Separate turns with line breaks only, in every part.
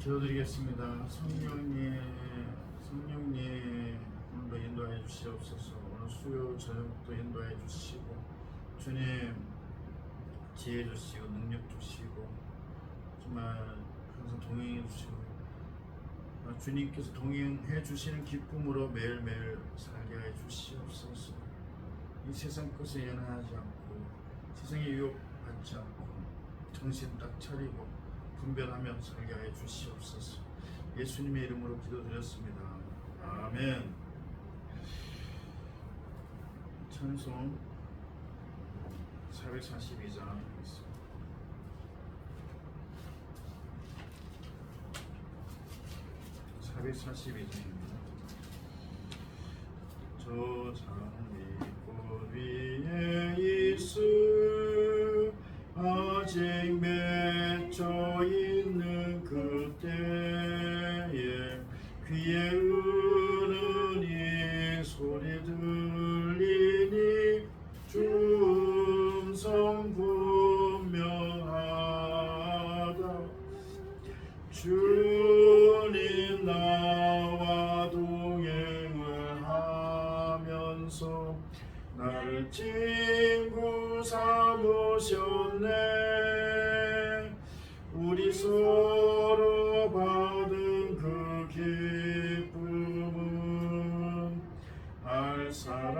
기도드리겠습니다. 성령님, 성령님 오늘도 인도하여 주시옵소서. 오늘 수요 저녁도 인도하여 주시고 주님 지혜 주시고 능력 주시고 정말 항상 동행해 주시고 어, 주님께서 동행해 주시는 기쁨으로 매일매일 살게 해 주시옵소서. 이 세상 것에 연하지 않고 세상에 유혹받지 않고 정신 딱 차리고 분별하며 해 주시옵소서. 예수님의 이름으로 기도드렸습니다. 아멘. 찬송 442장 있습니다. (442장입니다) 저 장미꽃 위에 있을 아직 맺혀 있는 그때에 귀에 기쁨은 알 사람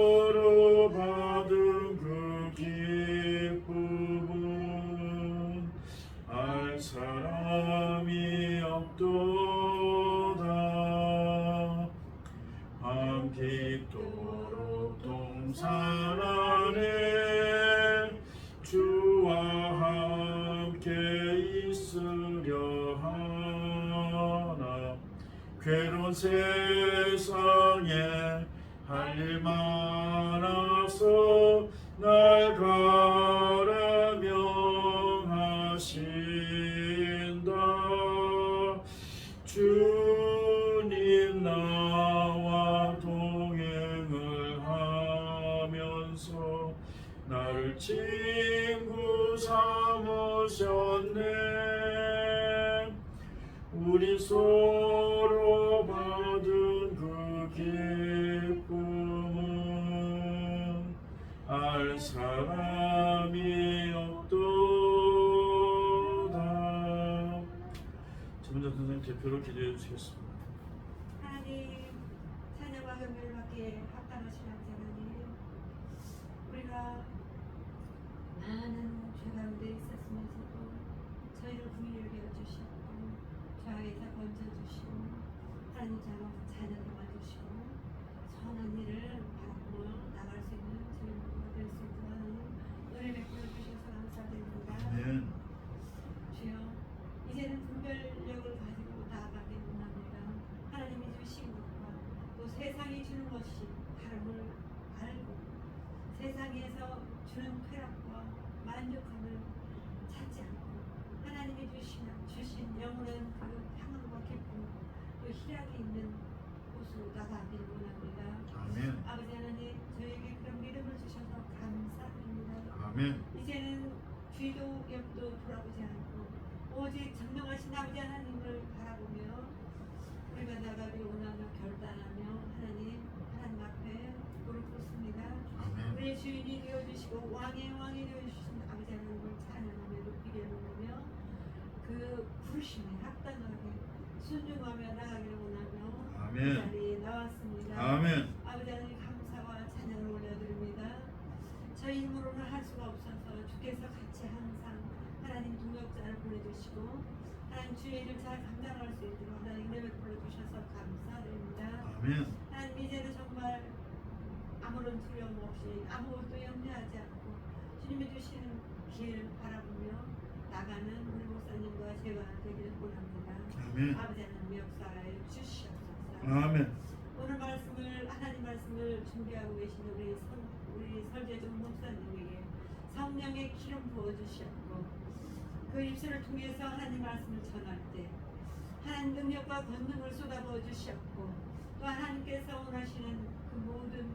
함께 있도록 동산 안에 주와 함께 있으려 하나. 괴로운 세상에 할 일 많아서 날 가 친구 삼으셨네 우리 서로 받은 그 기쁨은 알 사람이 없도다 전문자 선생님 대표로 기도해 주시겠습니다.
하나님 찬양과 경배를 받기에 합당하신 하나님 우리가 많은 죄 가운데 있었으면서도 저희를 구일하게 해 주셨고 죄악에서 건져주시고 하나님 자녀 자녀 도와주시고 선한 일을 바라보며 나갈 수 있는 저희 모두가 될수 있도록 은혜 베풀어 주셔서 감사드립니다
아멘.
주여 이제는 분별력을 가지고 나아가게 원합니다. 하나님이 주신 것과 또 세상이 주는 것이 다름을 알고 세상에서 주는 쾌락과 만족함을 찾지 않고 하나님이 주신, 주신 영원한 그 평안과 기쁨 또 희락이 있는 곳으로 나가기를 원합니다.
아멘.
아버지 하나님 저에게 그런 믿음을 주셔서 감사드립니다.
아멘.
이제는 뒤도 옆도 돌아보지 않고 오직 전능하신 아버지 하나님을 바라보며 우리가 나가기 결단하며 하나님 하나님 앞에 무릎 꿇습니다. 우리의 주인이 되어주시고 왕의 왕이 되어주신 아버지 하나님을 찬양하며 높이게 원하며 그 부르심에 합당하게 순종하며 나가기를 원하며
아멘.
이 자리에 나왔습니다.
아멘.
아버지 하나님 감사와 찬양을 올려드립니다. 저희 힘으로는 할 수가 없어서 주께서 같이 항상 하나님 동역자를 보내주시고 하나님 주의 일을 잘 감당할 수 있도록 하나님 은혜 베풀어 주셔서 감사드립니다.
아멘.
하나님 이제는 정말 아무런 두려움 없이 아무것도 염려하지 않고 주님이 주시는 기회를 바라보며 나가는 우리 목사님과 제가 되기를 원합니다.
아멘.
아버지 하나님 역사에 주시옵소서.
아멘.
오늘 말씀을 하나님 말씀을 준비하고 계신 우리 선, 우리 설계종 목사님에게 성령의 기름 부어 주시옵고 그 입술을 통해서 하나님 말씀을 전할 때 하나님 능력과 권능을 쏟아부어 주시옵고 또 하나님께서 원하시는 그 모든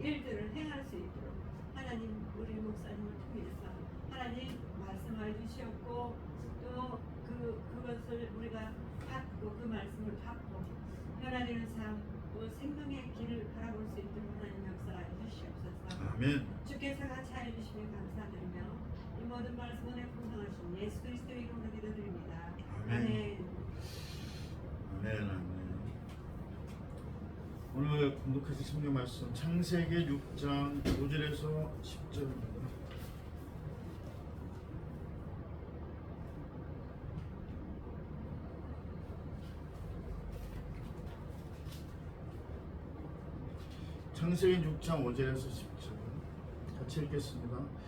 일들을 행할 수 있도록 하나님 우리 목사님을 통해서 하나님 말씀을 주시옵고 또 그 그것을 우리가 받고 그 말씀을 받고 변화되는 삶, 또 생명의 길을 바라볼 수 있도록 하나님 역사해 주시옵소서.
아멘.
주께서 같이 하여 주시며 감사드리며 이 모든 말씀을 풍성하신 예수 그리스도의 이름으로 기도드립니다.
아멘.
아멘.
아멘. 아멘. 오늘 공독하신 성경 말씀 창세기 6장 5절에서 10절입니다. 창세기 6장 5절에서 10절 같이 읽겠습니다.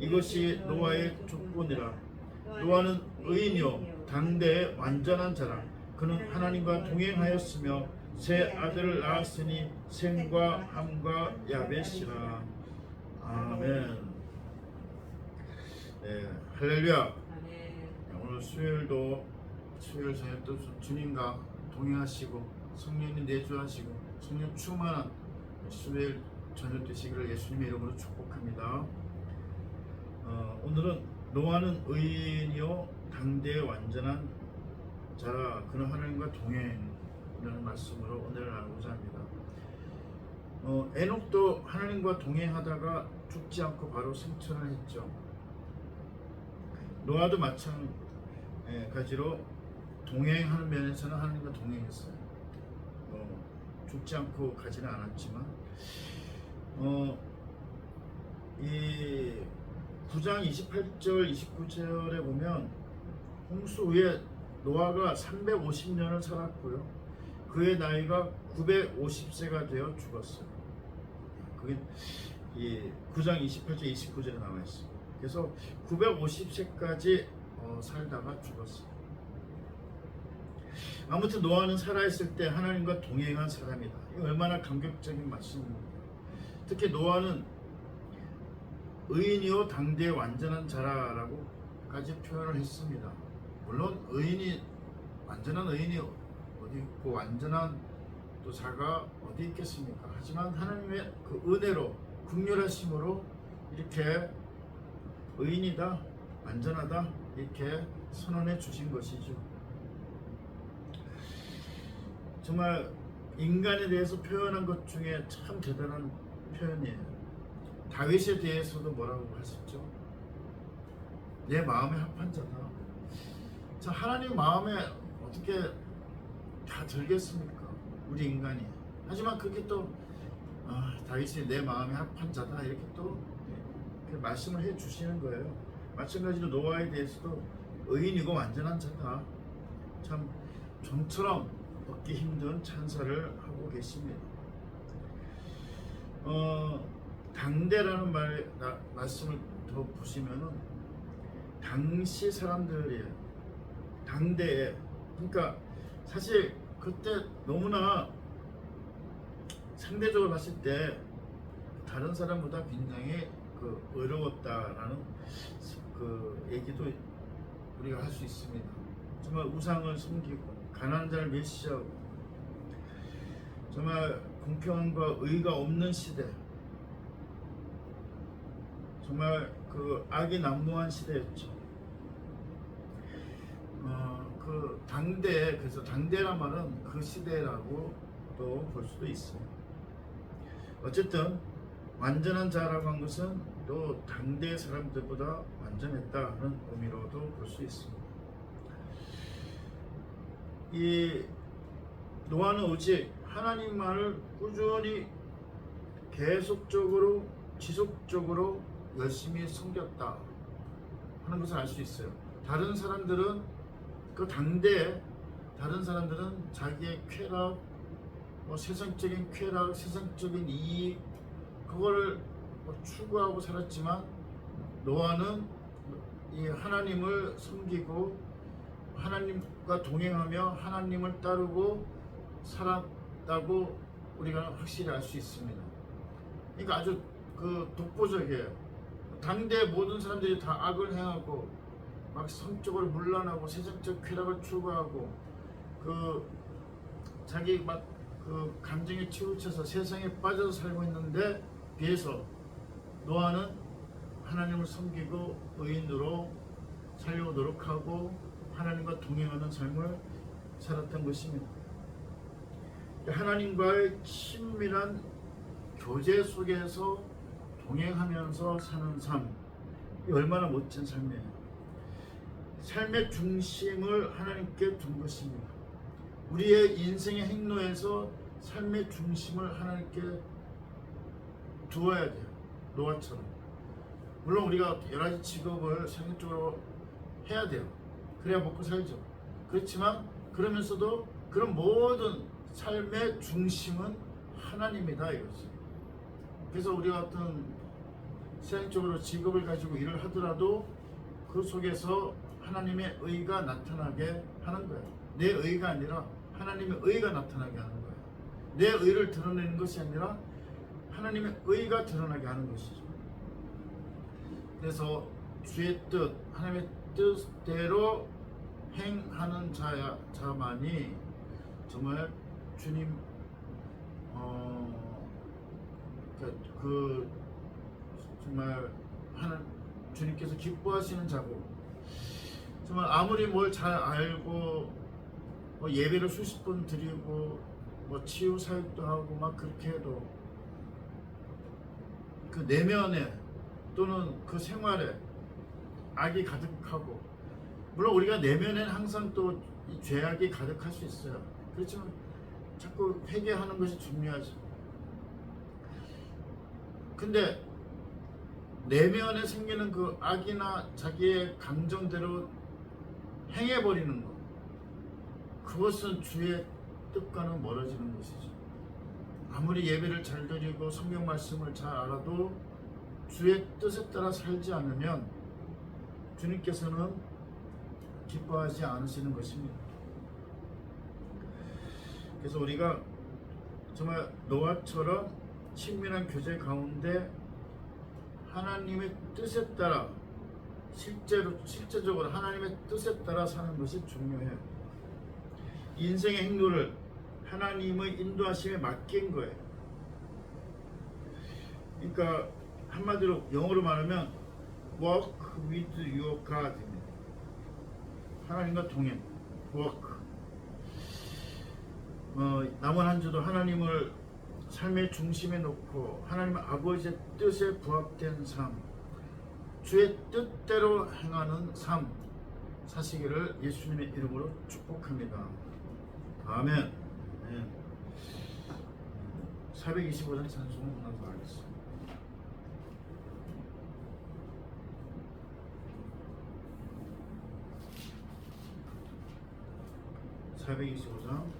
이것이 노아의 조건이라. 노아는 의인이요 당대의 완전한 자라. 그는 하나님과 동행하였으며 새 아들을 낳았으니 셈과 함과 야벳이라. 아멘. 네, 할렐루야. 오늘 수요일도 수요일 저녁 또 주- 주님과 동행하시고 성령님 내주하시고 성령 충만한 수요일 저녁 되시기를 예수님의 이름으로 축복합니다. 어, 오늘은 노아는 의인이요 당대의 완전한 자라 그는 하나님과 동행이라는 말씀으로 오늘 나누고자 합니다. 어, 에녹도 하나님과 동행하다가 죽지 않고 바로 승천을 했죠. 노아도 마찬가지로 동행하는 면에서는 하나님과 동행했어요. 어, 죽지 않고 가지는 않았지만 어, 이 9장 28절 29절에 보면 홍수 후에 노아가 350년을 살았고요. 그의 나이가 950세가 되어 죽었어요. 그게 이 9장 28절 29절에 나와 있어요. 그래서 950세까지 어, 살다가 죽었어요. 아무튼 노아는 살아있을 때 하나님과 동행한 사람이다. 얼마나 감격적인 말씀입니까? 특히 노아는 의인이요 당대의 완전한 자라라고까지 표현을 했습니다. 물론 의인이 완전한 의인이 어디 있고 완전한 또 자가 어디 있겠습니까? 하지만 하나님의 그 은혜로 극렬하심으로 이렇게 의인이다 완전하다 이렇게 선언해 주신 것이죠. 정말 인간에 대해서 표현한 것 중에 참 대단한 표현이에요. 다윗에 대해서도 뭐라고 하셨죠? 내 마음에 합한 자다. 자, 하나님 마음에 어떻게 다 들겠습니까? 우리 인간이. 하지만 그게 또 아, 다윗이 내 마음에 합한 자다 이렇게 또 이렇게 말씀을 해 주시는 거예요. 마찬가지로 노아에 대해서도 의인이고 완전한 자다. 참 좀처럼 얻기 힘든 찬사를 하고 계십니다. 어, 당대라는 말 나, 말씀을 더 보시면은 당시 사람들이에요. 당대에 그러니까 사실 그때 너무나 상대적으로 봤을 때 다른 사람보다 굉장히 그 어려웠다라는 그 얘기도 우리가 할 수 있습니다. 정말 우상을 숨기고 가난한 자를 멸시하고 정말 공평함과 의가 없는 시대 정말 그 악이 난무한 시대였죠. 어, 그그 당대 그래서 당대란 말은 그 시대라고 또 볼 수도 있어요. 어쨌든 완전한 자라고 한 것은 또 당대 사람들보다 완전했다는 의미로도 볼 수 있습니다. 이 노아는 오직 하나님만을 꾸준히 계속적으로 지속적으로 열심히 섬겼다 하는 것을 알 수 있어요. 다른 사람들은 그 당대에 다른 사람들은 자기의 쾌락, 뭐 세상적인 쾌락, 세상적인 이익 그거를 뭐 추구하고 살았지만 노아는 이 하나님을 섬기고 하나님과 동행하며 하나님을 따르고 살았다고 우리가 확실히 알 수 있습니다. 그러니까 아주 그 독보적이에요. 당대 모든 사람들이 다 악을 행하고 막 성적으로 물러나고 세상적 쾌락을 추구하고 그 자기 막 그 감정에 치우쳐서 세상에 빠져서 살고 있는데 비해서 노아는 하나님을 섬기고 의인으로 살려고 노력하고 하나님과 동행하는 삶을 살았던 것입니다. 하나님과의 친밀한 교제 속에서 동행하면서 사는 삶, 이 얼마나 멋진 삶이에요. 삶의 중심을 하나님께 둔 것입니다. 우리의 인생의 행로에서 삶의 중심을 하나님께 두어야 돼요. 노아처럼. 물론 우리가 여러 가지 직업을 생각적으로 해야 돼요. 그래야 먹고 살죠. 그렇지만 그러면서도 그런 모든 삶의 중심은 하나님이다 이거지. 그래서 우리가 어떤 세상적으로 직업을 가지고 일을 하더라도 그 속에서 하나님의 의가 나타나게 하는 거예요. 내 의가 아니라 하나님의 의가 나타나게 하는 거예요. 내 의를 드러내는 것이 아니라 하나님의 의가 드러나게 하는 것이죠. 그래서 주의 뜻, 하나님의 뜻대로 행하는 자야, 자만이 정말 주님 어, 그, 그 정말 하는 주님께서 기뻐하시는 자고 정말 아무리 뭘 잘 알고 뭐 예배를 수십 번 드리고 뭐 치유 사역도 하고 막 그렇게 해도 그 내면에 또는 그 생활에 악이 가득하고 물론 우리가 내면에는 항상 또이 죄악이 가득할 수 있어요. 그렇지만 자꾸 회개하는 것이 중요하죠. 근데 내면에 생기는 그 악이나 자기의 감정대로 행해버리는 것 그것은 주의 뜻과는 멀어지는 것이죠. 아무리 예배를 잘 드리고 성경 말씀을 잘 알아도 주의 뜻에 따라 살지 않으면 주님께서는 기뻐하지 않으시는 것입니다. 그래서 우리가 정말 노아처럼 친밀한 교제 가운데 하나님의 뜻에 따라 실제로 실제적으로 하나님의 뜻에 따라 사는 것이 중요해요. 인생의 행로를 하나님의 인도하심에 맡긴 거예요. 그러니까 한마디로 영어로 말하면 walk with your God입니다. 하나님과 동행, walk. 어, 남은 한 주도 하나님을 삶의 중심에 놓고 하나님 아버지의 뜻에 부합된 삶, 주의 뜻대로 행하는 삶 사시기를 예수님의 이름으로 축복합니다. 아멘. 네. 425장 찬송을 하나 더 하겠습니다. (425장)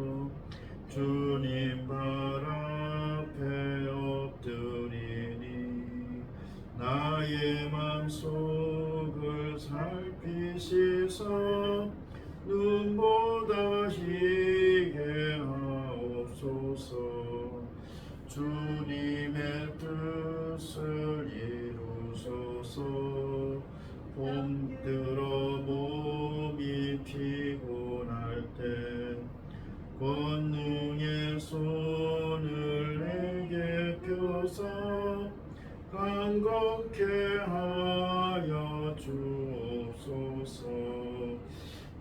주님 발 앞에 엎드리니 나의 맘속을 살피시서 눈보다 희게 하옵소서. 주님의 뜻을 이루소서. 봄들어 몸이 피곤할 때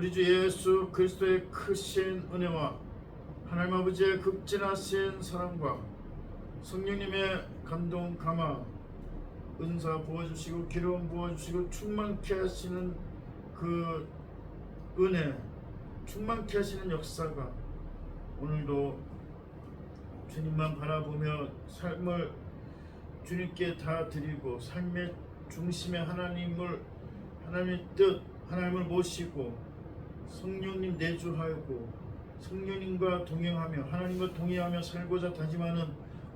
우리 주 예수 그리스도의 크신 은혜와 하나님 아버지의 극진하신 사랑과 성령님의 감동 감화 은사 부어주시고 기름 부어주시고 충만케 하시는 그 은혜 충만케 하시는 역사가 오늘도 주님만 바라보며 삶을 주님께 다 드리고 삶의 중심에 하나님을 하나님의 뜻 하나님을 모시고 성령님 내주하고 성령님과 동행하며 하나님과 동행하며 살고자 다짐하는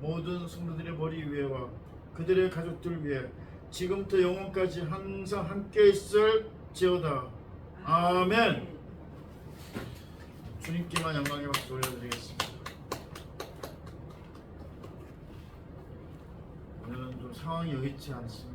모든 성도들의 머리 위에와 그들의 가족들 위해 지금부터 영원까지 항상 함께 있을 지어다. 아멘. 주님께만 영광의 박수 올려드리겠습니다. 오늘은 좀 상황이 여의치 않습니다